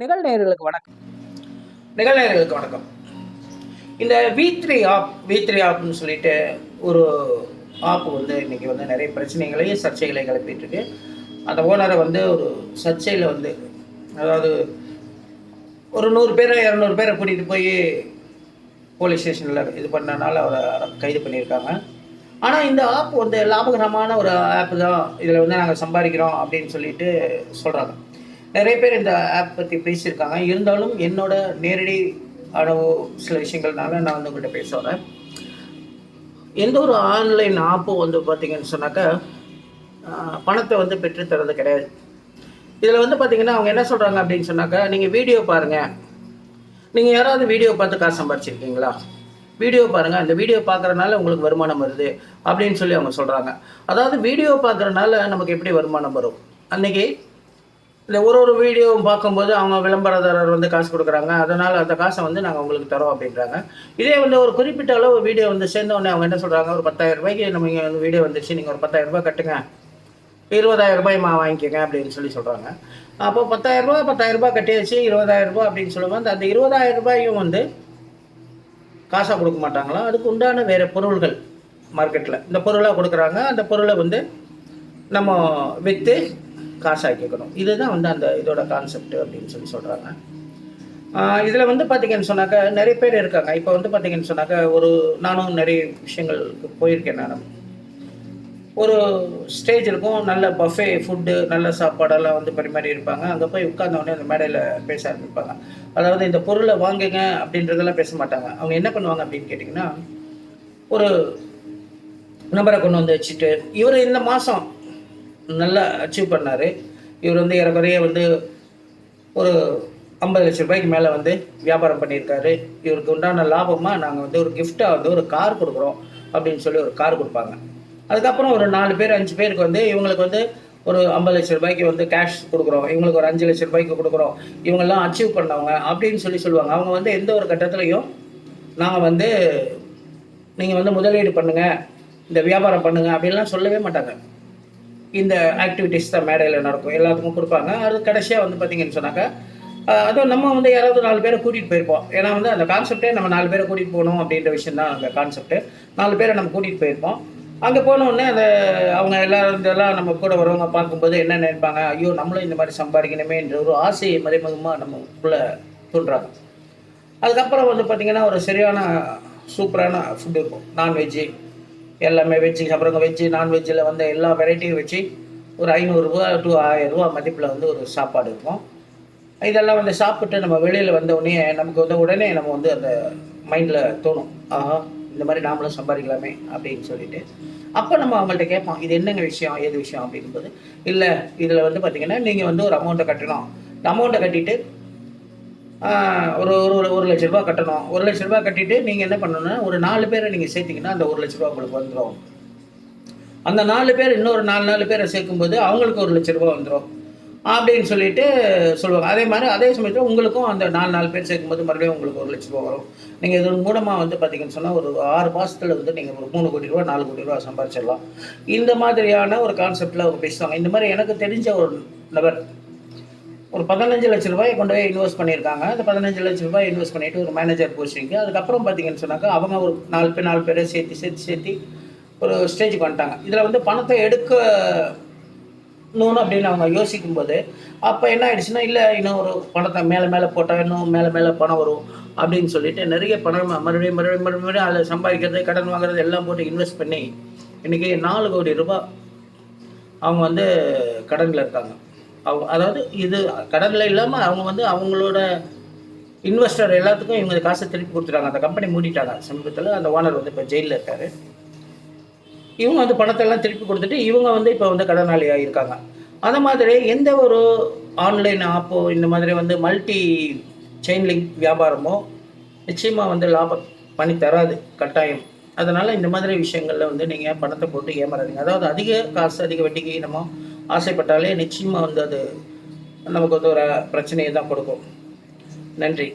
நிகழ்நேர்களுக்கு வணக்கம். நிகழ்நேர்களுக்கு வணக்கம். இந்த V three app V three ஆப்னு சொல்லிட்டு ஒரு ஆப் வந்து இன்னைக்கு வந்து நிறைய பிரச்சனைகளையும் சர்ச்சைகளை கிளப்பிட்டு இருக்கு அந்த ஓனரை வந்து ஒரு சர்ச்சையில் வந்து அதாவது ஒரு நூறு பேரை இரநூறு பேரை கூட்டிகிட்டு போய் போலீஸ் ஸ்டேஷனில் இது பண்ணனால அவரை கைது பண்ணியிருக்காங்க. ஆனால் இந்த ஆப் வந்து லாபகரமான ஒரு ஆப் தான். இதில் வந்து நாங்கள் சம்பாதிக்கிறோம் அப்படின்னு சொல்லிட்டு சொல்கிறாங்க நிறைய பேர் இந்த ஆப் பற்றி பேசியிருக்காங்க. இருந்தாலும் என்னோட நேரடி அனுபவ சில விஷயங்கள்னால நான் வந்து உங்கள்கிட்ட பேச வரேன். எந்த ஒரு ஆன்லைன் ஆப்பும் வந்து பார்த்தீங்கன்னு சொன்னாக்கா பணத்தை வந்து பெற்றுத்தரது கிடையாது. இதில் வந்து பார்த்தீங்கன்னா அவங்க என்ன சொல்கிறாங்க அப்படின்னு சொன்னாக்கா நீங்கள் வீடியோ பாருங்கள் நீங்கள் யாராவது வீடியோ பார்த்து காசு சம்பாரிச்சிருக்கீங்களா? வீடியோ பாருங்கள் அந்த வீடியோ பார்க்குறனால உங்களுக்கு வருமானம் வருது அப்படின்னு சொல்லி அவங்க சொல்கிறாங்க அதாவது வீடியோ பார்க்குறனால நமக்கு எப்படி வருமானம் வரும்? அன்றைக்கி இந்த ஒரு ஒரு வீடியோவும் பார்க்கும்போது அவங்க விளம்பரதாரர் வந்து காசு கொடுக்குறாங்க. அதனால் அந்த காசை வந்து நாங்கள் உங்களுக்கு தரோம் அப்படின்றாங்க. இதே வந்து ஒரு குறிப்பிட்ட அளவு வீடியோ வந்து சேர்ந்தோடனே அவங்க என்ன சொல்கிறாங்க ஒரு பத்தாயிரம் ரூபாய்க்கு நம்ம இங்கே வந்து வீடியோ வந்துச்சு. நீங்கள் ஒரு பத்தாயிரம் ரூபாய் கட்டுங்க. இருபதாயிரம் ரூபாய் மா வாங்கிக்கோங்க அப்படின்னு சொல்லி சொல்கிறாங்க அப்போ பத்தாயிரம் ரூபா பத்தாயிரம் ரூபாய் கட்டியாச்சு. இருபதாயிரம் ரூபாய் அப்படின்னு சொல்லும்போது அந்த இருபதாயிரம் ரூபாயும் வந்து காசாக கொடுக்க மாட்டாங்களா? அதுக்கு உண்டான வேறு பொருள்கள் மார்க்கெட்டில் இந்த பொருளாக கொடுக்குறாங்க. அந்த பொருளை வந்து நம்ம விற்று காசாக்கிக்கணும் இதுதான் வந்து அந்த இதோட கான்செப்ட் அப்படின்னு சொல்லி சொல்கிறாங்க இதில் வந்து பார்த்தீங்கன்னு சொன்னாக்கா நிறைய பேர் இருக்காங்க. இப்போ வந்து பார்த்தீங்கன்னு சொன்னாக்கா ஒரு நானும் நிறைய விஷயங்களுக்கு போயிருக்கேன் நான் ஒரு ஸ்டேஜ் இருக்கும். நல்ல பஃபே ஃபுட்டு நல்ல சாப்பாடெல்லாம் வந்து பரிமாறி இருப்பாங்க. அங்கே போய் உட்கார்ந்த அந்த மேடையில் பேச ஆரம்பிப்பாங்க. அதாவது இந்த பொருளை வாங்குங்க அப்படின்றதெல்லாம் பேச மாட்டாங்க. அவங்க என்ன பண்ணுவாங்க அப்படின்னு கேட்டிங்கன்னா ஒரு நம்பரை கொண்டு வந்து வச்சுட்டு இவர் இந்த மாதம் நல்லா அச்சீவ் பண்ணார். இவர் வந்து ஏறக்குறைய வந்து ஒரு ஐம்பது லட்ச ரூபாய்க்கு மேலே வந்து வியாபாரம் பண்ணியிருக்காரு. இவருக்கு உண்டான லாபமாக நாங்கள் வந்து ஒரு கிஃப்டாக வந்து ஒரு கார் கொடுக்குறோம் அப்படின்னு சொல்லி ஒரு கார் கொடுப்பாங்க. அதுக்கப்புறம் ஒரு நாலு பேர் அஞ்சு பேருக்கு வந்து இவங்களுக்கு வந்து ஒரு ஐம்பது லட்ச ரூபாய்க்கு வந்து கேஷ் கொடுக்குறோம். இவங்களுக்கு ஒரு அஞ்சு லட்ச ரூபாய்க்கு கொடுக்குறோம். இவங்கெல்லாம் அச்சீவ் பண்ணவங்க அப்படின்னு சொல்லி சொல்லுவாங்க. அவங்க வந்து எந்த ஒரு கட்டத்துலையும் நாங்கள் வந்து நீங்கள் வந்து முதலீடு பண்ணுங்கள் இந்த வியாபாரம் பண்ணுங்கள் அப்படின்லாம் சொல்லவே மாட்டாங்க. இந்த ஆக்டிவிட்டிஸ் தான் மேடையில் நடக்கும். எல்லாத்துக்கும் கொடுப்பாங்க. அது கடைசியாக வந்து பார்த்தீங்கன்னு சொன்னாக்கா அதுவும் நம்ம வந்து யாராவது நாலு பேரை கூட்டிகிட்டு போயிருப்போம். ஏன்னா வந்து அந்த கான்செப்டே நம்ம நாலு பேரை கூட்டிகிட்டு போகணும் அப்படின்ற விஷயம் தான் அந்த கான்செப்ட்டு நாலு பேரை நம்ம கூட்டிகிட்டு போயிருப்போம். அங்கே போனோடனே அந்த அவங்க எல்லாரும் இதெல்லாம் நம்ம கூட வரவங்க பார்க்கும்போது என்ன நினைப்பாங்க ஐயோ நம்மளும் இந்த மாதிரி சம்பாதிக்கணுமே என்ற ஒரு ஆசையை மறைமுகமாக நமக்குள்ளே தூண்டுறாங்க. அதுக்கப்புறம் வந்து பார்த்திங்கன்னா ஒரு சரியான சூப்பரான ஃபுட் இருக்கும். நான்வெஜ்ஜு எல்லாமே வெஜ்ஜு அப்புறம் வெஜ்ஜு நான்வெஜ்ஜில் வந்து எல்லா வெரைட்டியும் வச்சு ஒரு ஐநூறுரூவா டு ஆயிரரூவா மதிப்பில் வந்து ஒரு சாப்பாடு இருக்கும். இதெல்லாம் வந்து சாப்பிட்டு நம்ம வெளியில் வந்த உடனே நமக்கு வந்து உடனே நம்ம வந்து அந்த மைண்டில் தோணும். ஆஹா இந்த மாதிரி நாமளும் சம்பாதிக்கலாமே அப்படின்னு சொல்லிட்டு. அப்போ நம்ம அவங்கள்ட்ட கேட்போம் இது என்னங்க விஷயம்? ஏது விஷயம்? அப்படிங்கும்போது இல்லை இதில் வந்து பார்த்திங்கன்னா நீங்கள் வந்து ஒரு அமௌண்ட்டை கட்டணும். அமௌண்ட்டை கட்டிட்டு ஒரு ஒரு ஒரு ஒரு லட்ச ரூபா கட்டணும். ஒரு லட்ச ரூபா கட்டிட்டு நீங்கள் என்ன பண்ணணும்னா ஒரு நாலு பேரை நீங்கள் சேர்த்தீங்கன்னா அந்த ஒரு லட்ச ரூபா உங்களுக்கு வந்துடும் அந்த நாலு பேர் இன்னொரு நாலு நாலு பேரை சேர்க்கும்போது அவங்களுக்கு ஒரு லட்ச ரூபா வந்துடும் அப்படின்னு சொல்லிட்டு சொல்லுவாங்க. அதே மாதிரி அதே சமயத்தில் உங்களுக்கும் அந்த நாலு நாலு பேர் சேர்க்கும்போது மறுபடியும் உங்களுக்கு ஒரு லட்ச ரூபா வரும். நீங்கள் இதன் மூலமாக வந்து பார்த்தீங்கன்னு சொன்னால் ஒரு ஆறு மாதத்தில் வந்து நீங்கள் ஒரு மூணு கோடி ரூபா நாலு கோடி ரூபா சம்பாதிச்சிடலாம் இந்த மாதிரியான ஒரு கான்செப்டில் அவங்க பேசுவாங்க. இந்த மாதிரி எனக்கு தெரிஞ்ச ஒரு நபர் ஒரு பதினஞ்சு லட்ச ரூபாயை கொண்டு போய் இன்வெஸ்ட் பண்ணியிருக்காங்க. அந்த பதினஞ்சு லட்ச ரூபாய் இன்வெஸ்ட் பண்ணிட்டு ஒரு மேனேஜர் போஸ்டிங்க்கு அதுக்கப்புறம் பார்த்தீங்கன்னு சொன்னாக்கா அவங்க ஒரு நாலு பேர் நாலு பேரை சேர்த்து சேர்த்து சேர்த்து ஒரு ஸ்டேஜுக்கு வந்துட்டாங்க. இதில் வந்து பணத்தை எடுக்கணும்னு அப்படின்னு அவங்க யோசிக்கும்போது அப்போ என்ன ஆயிடுச்சுன்னா இல்லை இன்னும் ஒரு பணத்தை மேலே மேலே போட்டால் இன்னும் மேலே மேலே பணம் வரும் அப்படின்னு சொல்லிட்டு நிறைய பணம் மறுபடியும் மறுபடியும் மறுபடியும் அதில் சம்பாதிக்கிறது கடன் வாங்குறது எல்லாம் போட்டு இன்வெஸ்ட் பண்ணி இன்றைக்கி நாலு கோடி ரூபாய் அவங்க வந்து கடனில் இருக்காங்க. அவங்க அதாவது இது கடனில் இல்லாமல் அவங்க வந்து அவங்களோட இன்வெஸ்டர் எல்லாத்துக்கும் இவங்க காசை திருப்பி கொடுத்துட்டாங்க. அந்த கம்பெனி மூடிட்டாங்க. சமீபத்தில் அந்த ஓனர் வந்து இப்போ ஜெயிலில் இருக்காரு. இவங்க வந்து பணத்தை எல்லாம் திருப்பி கொடுத்துட்டு இவங்க வந்து இப்போ வந்து கடனாளியாக இருக்காங்க அந்த மாதிரி எந்த ஒரு ஆன்லைன் ஆப்போ இந்த மாதிரி வந்து மல்டி செயின் லிங்க் வியாபாரமோ நிச்சயமாக வந்து லாபம் பண்ணி தராது. கட்டாயம். அதனால் இந்த மாதிரி விஷயங்களில் வந்து நீங்கள் பணத்தை போட்டு ஏமாறாதீங்க. அதாவது அதிக காசு அதிக வட்டிக்கு நம்ம ஆசைப்பட்டாலே நிச்சயமாக வந்து அது நமக்கு வந்து ஒரு பிரச்சனையை தான் கொடுக்கும். நன்றி.